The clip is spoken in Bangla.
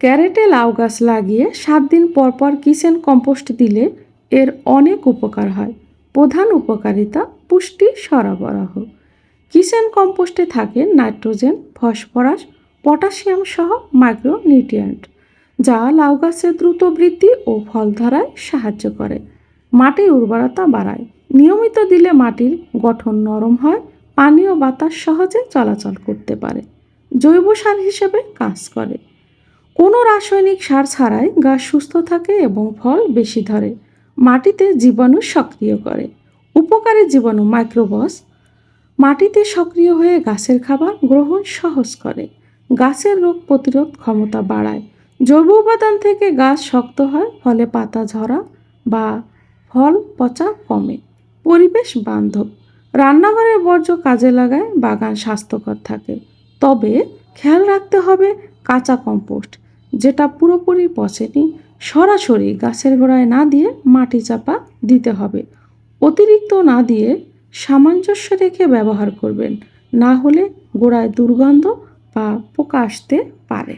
ক্যারেটে লাউ গাছ লাগিয়ে সাত দিন পর পর কিচেন কম্পোস্ট দিলে এর অনেক উপকার হয়। প্রধান উপকারিতা পুষ্টি সরবরাহ। কিচেন কম্পোস্টে থাকে নাইট্রোজেন, ফসফরাস, পটাশিয়াম সহ মাইক্রোনিউট্রিয়েন্ট, যা লাউ গাছের দ্রুত বৃদ্ধি ও ফল ধরায় সাহায্য করে। মাটির উর্বরতা বাড়ায়। নিয়মিত দিলে মাটির গঠন নরম হয় পানি ও বাতাস সহজে চলাচল করতে পারে। জৈব সার হিসেবে কাজ করে। কোনো রাসায়নিক সার ছাড়াই গাছ সুস্থ থাকে এবং ফল বেশি ধরে। মাটিতে জীবাণু সক্রিয় করে। উপকারী জীবাণু মাইক্রোবস। মাটিতে সক্রিয় হয়ে গাছের খাবার গ্রহণ সহজ করে। গাছের রোগ প্রতিরোধ ক্ষমতা বাড়ায়। জৈব উপাদান থেকে গাছ শক্ত হয়, ফলে পাতা ঝরা বা ফল পচা কমে। পরিবেশ বান্ধব। রান্নাঘরের বর্জ্য কাজে লাগায়, বাগান স্বাস্থ্যকর থাকে। তবে খেয়াল রাখতে হবে কাঁচা কম্পোস্ট। যেটা পুরোপুরি পচেনি, সরাসরি গাছের গোড়ায় না দিয়ে মাটি চাপা দিতে হবে। অতিরিক্ত না দিয়ে সামঞ্জস্য রেখে ব্যবহার করবেন, না হলে গোড়ায় দুর্গন্ধ বা পোকা আসতে পারে।